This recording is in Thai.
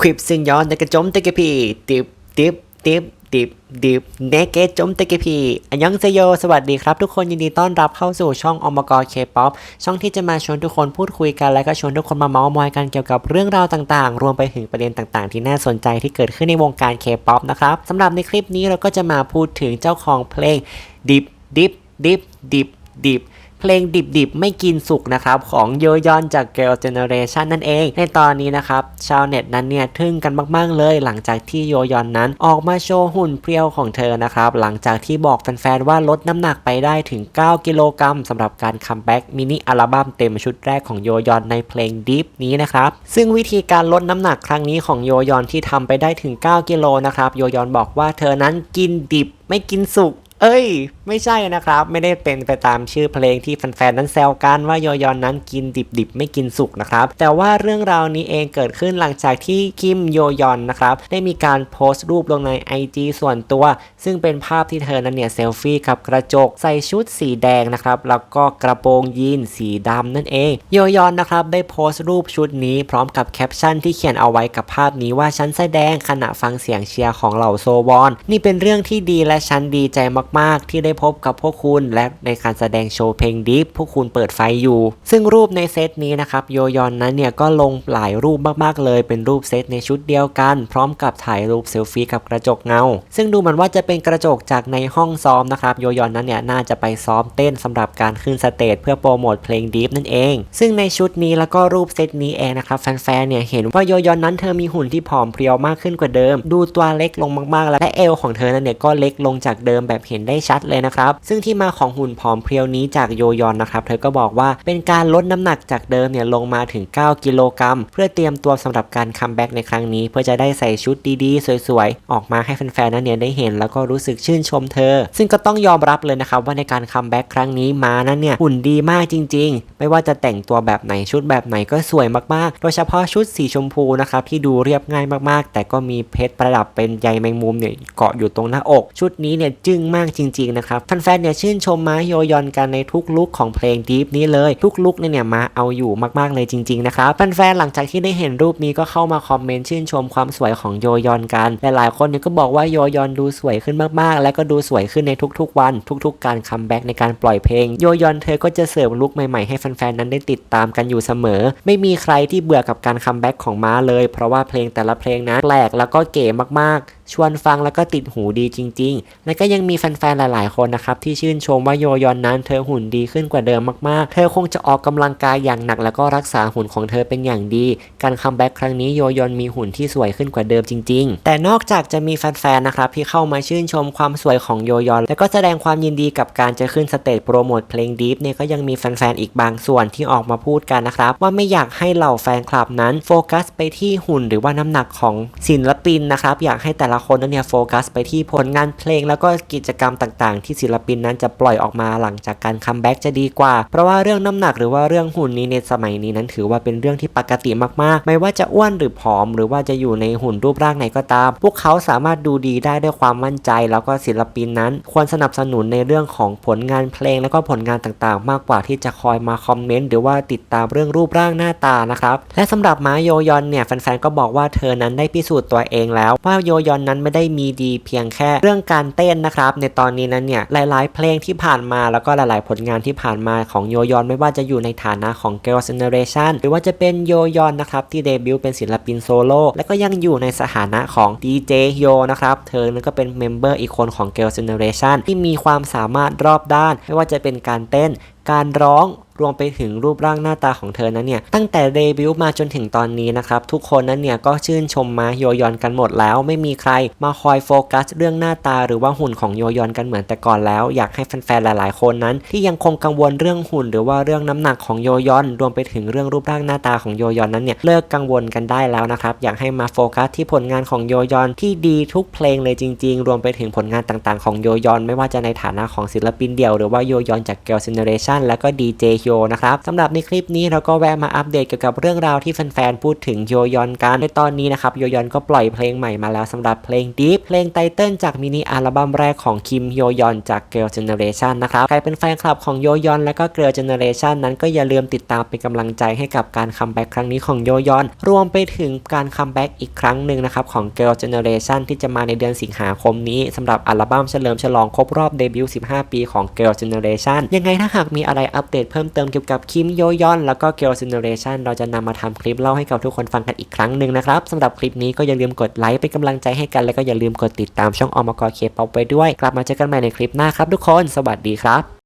คลิปซึ่งย้อนในกระจมตะกพีติบติบติบติบดิบเนเกตจมตะกะพีอันยองเซโย สวัสดีครับ ทุกคนยินดีต้อนรับเข้าสู่ช่องอมกรเคป๊อปช่องที่จะมาชวนทุกคนพูดคุยกัน และก็ชวนทุกคนมาเมาส์มอยกันเกี่ยวกับเรื่องราวต่างๆ รวมไปถึงประเด็นต่างๆ ที่น่าสนใจที่เกิดขึ้นในวงการเคป๊อปนะครับสำหรับในคลิปนี้เราก็จะมาพูดถึงเจ้าของเพลงดิบดิบดิบดิบดิบ เพลงดิบๆ ไม่กินสุกนะครับของโยยอนจาก Girl Generation นั่นเอง ในตอนนี้นะครับชาวเน็ตนั้นเนี่ยทึ่งกันมากๆเลยหลังจากที่โยยอนนั้นออกมาโชว์หุ่นเพรียวของเธอนะครับหลังจากที่บอกแฟนๆว่าลดน้ำหนักไปได้ถึง 9 กิโลกรัมสำหรับการคัมแบ็กมินิอัลบั้มเต็มชุดแรกของโยยอนในเพลงดิฟนี้นะครับซึ่งวิธีการลดน้ำหนักครั้งนี้ของโยยอนที่ทำไปได้ถึง 9 กิโลนะครับโยยอนบอกว่าเธอนั้นกินดิบไม่กินสุกเอ้ย ไม่ใช่นะครับ ไม่ได้เป็นไปตามชื่อเพลงที่แฟนๆนั้นแซวกันว่าโยยอนนั้นกินดิบๆ ไม่กินสุกนะครับ แต่ว่าเรื่องราวนี้เองเกิดขึ้นหลังจากที่คิมโยยอนนะครับได้มีการโพสต์รูปลงใน IG ส่วนตัว ซึ่งเป็นภาพที่เธอนั้นเนี่ยเซลฟี่กับกระจกใส่ชุดสีแดงนะครับแล้วก็กระโปรงยีนสีดำนั่นเอง โยยอนนะครับได้โพสต์รูปชุดนี้พร้อมกับแคปชั่นที่เขียนเอาไว้กับภาพนี้ว่าฉันแสดงขณะฟังเสียงเชียร์ของเหล่าโซวอนนี่เป็นเรื่องที่ดีและฉันดีใจมากๆ ที่ได้พบกับพวกคุณ และในการแสดงโชว์เพลงดิฟพวกคุณเปิดไฟอยู่ ซึ่งรูปในเซตนี้นะครับโยยอนนั้นเนี่ยก็ลงหลายรูปมากๆเลย เป็นรูปเซตในชุดเดียวกัน พร้อมกับถ่ายรูปเซลฟี่กับกระจกเงา ซึ่งดูเหมือนว่าจะเป็นกระจกจากในห้องซ้อมนะครับโยยอนนั้นเนี่ยน่าจะไปซ้อมเต้นสำหรับการขึ้นสเตจเพื่อโปรโมทเพลงดิฟนั่นเอง ซึ่งในชุดนี้แล้วก็รูปเซตนี้เองนะครับแฟนๆเนี่ยเห็นว่าโยยอนนั้นเธอมีหุ่นที่ผอมเพรียวมากขึ้นกว่าเดิม ดูตัวเล็กลงมากๆ และเอวของเธอนั้นเนี่ยก็เล็กลงจากเดิมแบบเห็นได้ชัดเลยนะครับ ซึ่งที่มาของหุ่นผอมเพรียวนี้จากโยยอนนะครับ เธอก็บอกว่าเป็นการลดน้ำหนักจากเดิมเนี่ยลงมาถึง 9 กิโลกรัม เพื่อเตรียมตัวสำหรับการคัมแบ็กในครั้งนี้ เพื่อจะได้ใส่ชุดดีๆ สวยๆ ออกมาให้แฟนๆนั้นเนี่ยได้เห็น แล้วก็รู้สึกชื่นชมเธอ ซึ่งก็ต้องยอมรับเลยนะครับว่าในการคัมแบ็กครั้งนี้มานั้นเนี่ยหุ่นดีมากจริง ๆ ไม่ว่าจะแต่งตัวแบบไหนชุดแบบไหนก็สวยมากๆ โดยเฉพาะชุดสีชมพูนะครับที่ดูเรียบง่ายมากๆ แต่ก็มีเพชรประดับเป็นใยแมงมุมเนี่ยเกาะอยู่ตรงหน้าอก ชุดนี้เนี่ยจึ้งมากจริงๆนะครับแฟนๆเนี่ยชื่นชมมาโยยอนกันในทุกลุคของเพลงดีฟนี้เลย ทุกลุคเนี่ยมาเอาอยู่มากๆเลยจริงๆนะครับแฟนๆหลังจากที่ได้เห็นรูปนี้ก็เข้ามาคอมเมนต์ชื่นชมความสวยของโยยอนกันหลายๆคนเนี่ยก็บอกว่าโยยอนดูสวยขึ้นมากๆ และก็ดูสวยขึ้นในทุกๆ วัน ทุกๆ การคัมแบ็กในการปล่อยเพลงโยยอนเธอก็จะเสิร์ฟลุคใหม่ๆให้แฟนๆนั้นได้ติดตามกันอยู่เสมอ ไม่มีใครที่เบื่อกับการคัมแบ็กของม้าเลย เพราะว่าเพลงแต่ละเพลงนะแปลกแล้วก็เก๋มากๆ ชวนฟังแล้วก็ติดหูดีจริง ๆ และก็ยังมีแฟนๆหลายๆคนนะครับที่ชื่นชมว่าโยยอนนั้นเธอหุ่นดีขึ้นกว่าเดิมมากๆ เธอคงจะออกกำลังกายอย่างหนักแล้วก็รักษาหุ่นของเธอเป็นอย่างดี การคัมแบ็กครั้งนี้โยยอนมีหุ่นที่สวยขึ้นกว่าเดิมจริง ๆ แต่นอกจากจะมีแฟนๆนะครับที่เข้ามาชื่นชมความสวยของโยยอน และก็แสดงความยินดีกับการจะขึ้นสเตจโปรโมทเพลงดีฟเนี่ยก็ยังมีแฟนๆอีกบางส่วนที่ออกมาพูดกันนะครับว่าไม่อยากให้เหล่าแฟนคลับนั้นโฟกัสไปที่หุ่นหรือว่าน้ำหนักของศิลปินนะครับอยากให้แต่ละคนนั้นเนี่ยโฟกัสไปที่ผลงานเพลงแล้วก็กิจกรรมต่างๆที่ศิลปินนั้นจะปล่อยออกมาหลังจากการคัมแบ็กจะดีกว่า เพราะว่าเรื่องน้ำหนักหรือว่าเรื่องหุ่นนี้ในสมัยนี้นั้นถือว่าเป็นเรื่องที่ปกติมากๆ ไม่ว่าจะอ้วนหรือผอม หรือว่าจะอยู่ในหุ่นรูปร่างไหนก็ตาม พวกเขาสามารถดูดีได้ด้วยความมั่นใจ แล้วก็ศิลปินนั้น ควรสนับสนุนในเรื่องของผลงานเพลง แล้วก็ผลงานต่างๆ มากกว่าที่จะคอยมาคอมเมนต์หรือว่าติดตามเรื่องรูปร่างหน้าตานะครับและสำหรับม้าโยยอนเนี่ยแฟนๆก็บอกว่าเธอนั้นได้พิสูจน์ตัวเองแล้ว ว่าโยยอนนั้นไม่ได้มีดีเพียงแค่เรื่องการเต้นนะครับในตอนนี้นั้นเนี่ยหลาย ๆ เพลงที่ผ่านมาแล้วก็หลาย ๆ ผลงานที่ผ่านมาของโยยอนไม่ว่าจะอยู่ในฐานะของ Girls Generation หรือว่าจะเป็นโยยอนนะครับที่เดบิวต์เป็นศิลปินโซโล่และก็ยังอยู่ในสถานะของ DJ โยนะครับเธอนั้นก็เป็นเมมเบอร์อีกคนของ Girls Generation ที่มีความสามารถรอบด้าน ไม่ว่าจะเป็นการเต้นการร้อง รวมไปถึงรูปร่างหน้าตาของเธอนั้นเนี่ยตั้งแต่เดบิวต์มาจนถึงตอนนี้นะครับทุกคนนั้นเนี่ยก็ชื่นชมมาโยยอนกันหมดแล้ว ไม่มีใครมาคอยโฟกัสเรื่องหน้าตาหรือว่าหุ่นของโยยอนกันเหมือนแต่ก่อนแล้ว อยากให้แฟนๆหลาย ๆ คนนั้น ที่ยังคงกังวลเรื่องหุ่น หรือว่าเรื่องน้ำหนักของโยยอน รวมไปถึงเรื่องรูปร่างหน้าตาของโยยอนนั้นเนี่ยเลิกกังวลกันได้แล้วนะครับอยากให้มาโฟกัสที่ผลงานของโยยอนที่ดีทุกเพลงเลยจริง ๆ รวมไปถึงผลงานต่างๆ ของโยยอน ไม่ว่าจะในฐานะของศิลปินเดี่ยวหรือว่าโยยอนจาก Girl Generation แล้วก็ DJ โยโยนะครับสำหรับในคลิปนี้เราก็แวะมาอัปเดตเกี่ยวกับเรื่องราวที่แฟนๆพูดถึงโยยอนกันในตอนนี้นะครับโยยอนก็ปล่อยเพลงใหม่มาแล้วสำหรับเพลง Deep เพลงไตเติ้ลจากมินิอัลบั้มแรกของคิมโยยอนจาก Girl Generation นะครับใครเป็นแฟนคลับของโยยอนและก็ Girl Generation นั้นก็อย่าลืมติดตามเป็นกำลังใจให้กับการคัมแบ็กครั้งนี้ของโยยอน รวมไปถึงการคัมแบ็กอีกครั้งหนึ่งนะครับของ Girl Generation ที่จะมาในเดือนสิงหาคมนี้สำหรับอัลบั้มเฉลิมฉลองครบรอบเดบิวต์ 15 ปีของ Girl Generation ยังไงถ้าหากมีอะไรอัปเดตเพิ่มเติมเกี่ยวกับคิมโยยอน แล้วก็เกิลซินเนอเรชันเราจะนำมาทำคลิปเล่าให้กับทุกคนฟังกันอีกครั้งหนึ่งนะครับสำหรับคลิปนี้ก็อย่าลืมกดไลค์เป็นกำลังใจให้กัน แล้วก็อย่าลืมกดติดตามช่องอมกเคป๊อปไปด้วย กลับมาเจอกันใหม่ในคลิปหน้าครับทุกคน สวัสดีครับ